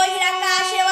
বহিরাকাশ এবং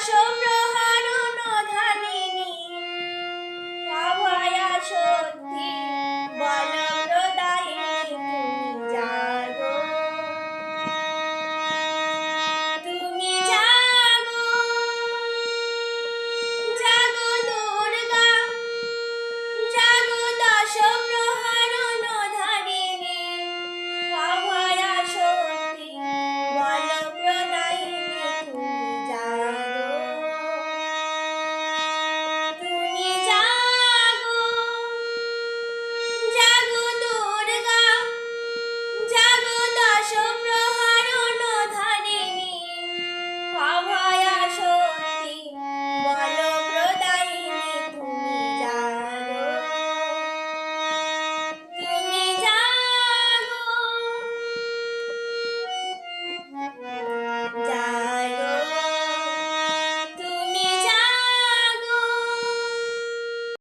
show room.